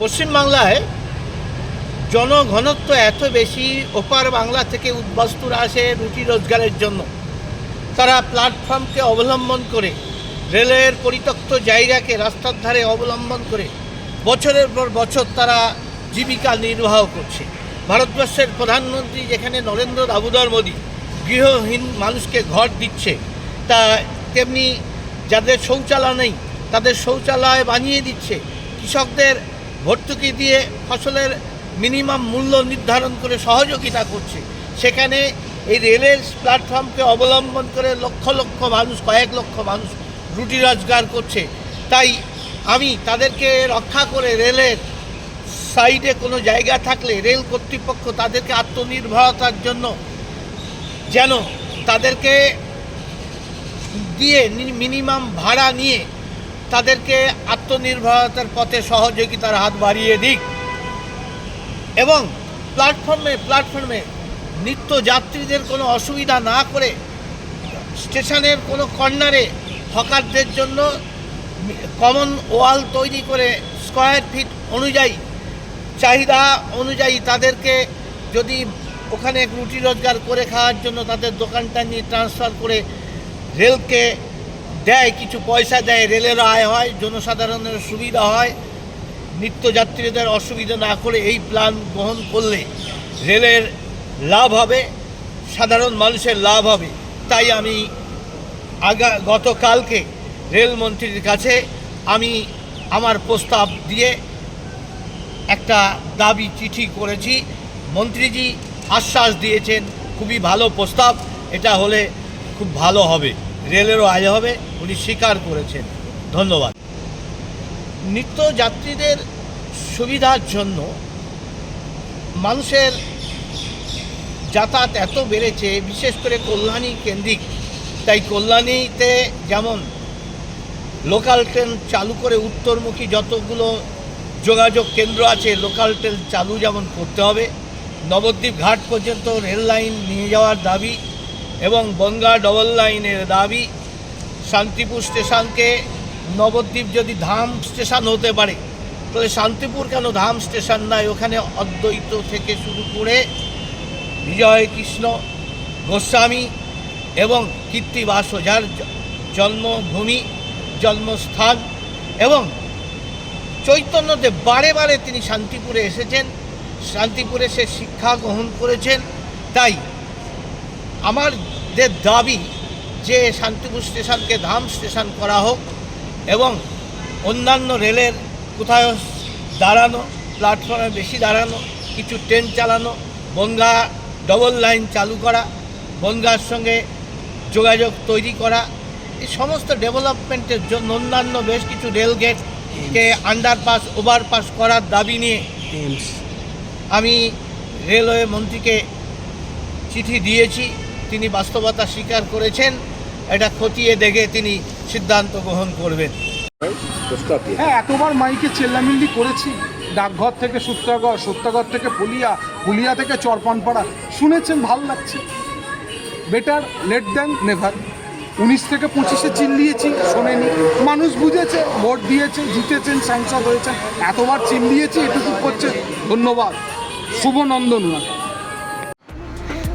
পশ্চিমবাংলায় জনঘনত্ব এত বেশি, ওপার বাংলা থেকে উদ্বাস্তুরা আসে রুটি রোজগারের জন্য। তারা প্ল্যাটফর্মকে অবলম্বন করে, রেলের পরিত্যক্ত জায়গাকে রাস্তার ধারে অবলম্বন করে, বছরের পর বছর তারা জীবিকা নির্বাহ করছে। ভারতবর্ষের প্রধানমন্ত্রী যেখানে নরেন্দ্র দামোদর মোদী গৃহহীন মানুষকে ঘর দিচ্ছে, তা তেমনি যাদের শৌচালয় নেই, তাদের শৌচালয় বানিয়ে দিচ্ছে। কৃষকদের ভর্তুকি দিয়ে ফসলের মিনিমাম মূল্য নির্ধারণ করে সহযোগিতা করছে। সেখানে এই রেলের প্ল্যাটফর্মকে অবলম্বন করে লক্ষ লক্ষ মানুষ, কয়েক লক্ষ মানুষ রুটি রোজগার করছে। তাই আমি তাদেরকে রক্ষা করে রেলের সাইডে কোনো জায়গা থাকলে রেল কর্তৃপক্ষ তাদেরকে আত্মনির্ভরতার জন্য যেন তাদেরকে দিয়ে মিনিমাম ভাড়া নিয়ে তাদেরকে আত্মনির্ভরতার পথে সহযোগিতার হাত বাড়িয়ে দিক। এবং প্ল্যাটফর্মে প্ল্যাটফর্মে নিত্য যাত্রীদের কোনো অসুবিধা না করে স্টেশনের কোনো কর্নারে হকারদের জন্য কমন ওয়াল তৈরি করে স্কোয়ার ফিট অনুযায়ী, চাহিদা অনুযায়ী তাদেরকে যদি ওখানে রুটি রোজগার করে খাওয়ার জন্য তাদের দোকানটা নিয়ে ট্রান্সফার করে রেলকে দেয়, কিছু পয়সা দেয়, রেলের আয় হয়, জনসাধারণের সুবিধা হয়, নিত্যযাত্রীদের অসুবিধা না করে এই প্ল্যান গ্রহণ করলে রেলের লাভ হবে, সাধারণ মানুষের লাভ হবে। তাই আমি আগা, গতকালকে রেলমন্ত্রীর কাছে আমি আমার প্রস্তাব দিয়ে একটা দাবি চিঠি করেছি। মন্ত্রীজি আশ্বাস দিয়েছেন, খুবই ভালো প্রস্তাব, এটা হলে খুব ভালো হবে। রেলেরও আয় হবে, উনি স্বীকার করেছেন। ধন্যবাদ। নিত্য যাত্রীদের সুবিধার জন্য মানুষের যাতায়াত এত বেড়েছে, বিশেষ করে কল্যাণী কেন্দ্রিক। তাই কল্যাণীতে যেমন লোকাল ট্রেন চালু করে উত্তরমুখী যতগুলো যোগাযোগ কেন্দ্র আছে, লোকাল ট্রেন চালু যেমন করতে হবে, নবদ্বীপ ঘাট পর্যন্ত রেল লাইন নিয়ে যাওয়ার দাবি এবং বনগা ডবল লাইনের দাবি, শান্তিপুর স্টেশনকে নবদ্বীপ যদি ধাম স্টেশন হতে পারে, তাহলে শান্তিপুর কেন ধাম স্টেশন নয় ওখানে অদ্বৈত থেকে শুরু করে বিজয় কৃষ্ণ গোস্বামী এবং কীর্তিবাস যার জন্মভূমি, জন্মস্থান এবং চৈতন্যদেব বারে বারে তিনি শান্তিপুরে এসেছেন। শান্তিপুরে সে শিক্ষা গ্রহণ করেছেন। তাই আমাদের দাবি যে শান্তিপুর স্টেশনকে ধাম স্টেশন করা হোক এবং অন্যান্য রেলের কোথাও দাঁড়ানো প্ল্যাটফর্মে বেশি দাঁড়ানো কিছু ট্রেন চালানো বনগা ডবল লাইন চালু করা বনগার সঙ্গে যোগাযোগ তৈরি করা এই সমস্ত ডেভেলপমেন্টের জন্য অন্যান্য বেশ কিছু রেলগেটকে আন্ডারপাস ওভারপাস করার দাবি নিয়ে আমি রেলওয়ে মন্ত্রীকে চিঠি দিয়েছি। তিনি বাস্তবতা স্বীকার করেছেন, এটা খতিয়ে দেখে তিনি সিদ্ধান্ত গ্রহণ করবেন। হ্যাঁ এতবার মাইকে চেল্লামিল্লি করেছি। ডাকঘর থেকে সূত্রাগড় সূত্রাগড় থেকে পুলিয়া পুলিয়া থেকে চরপানপাড়া। শুনেছেন, ভালো লাগছে। বেটার লেট দ্যান নেভার উনিশ থেকে পঁচিশে চিল্লিয়েছি, শোনেনি। মানুষ বুঝেছে, ভোট দিয়েছে, জিতেছেন, সাংসদ হয়েছেন। এতবার চিল্লিয়েছি, এটুকু করছে। ধন্যবাদ। শুভ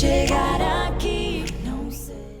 chegar aqui. Não sei.